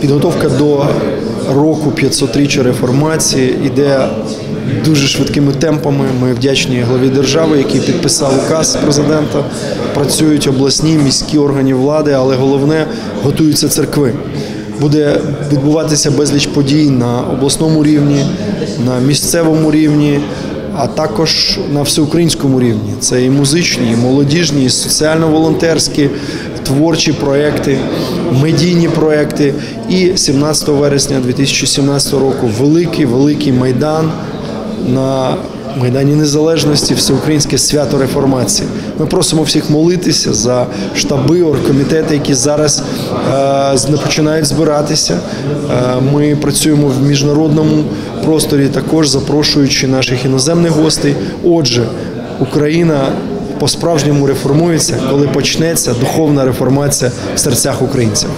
Підготовка до року 500-річчя реформації йде дуже швидкими темпами. Ми вдячні главі держави, який підписав указ президента. Працюють обласні міські органи влади, але головне готуються церкви. Буде відбуватися безліч подій на обласному рівні, на місцевому рівні, а також на всеукраїнському рівні. Це і музичні, і молодіжні, і соціально-волонтерські, творчі проекти, медійні проекти. І 17 вересня 2017 року великий великий майдан на Майдані Незалежності, всеукраїнське свято реформації. Ми просимо всіх молитися за штаби, оргкомітети, які зараз е, починають збиратися. Е, ми працюємо в міжнародному просторі, також запрошуючи наших іноземних гостей. Отже, Україна по-справжньому реформується, коли почнеться духовна реформація в серцях українців.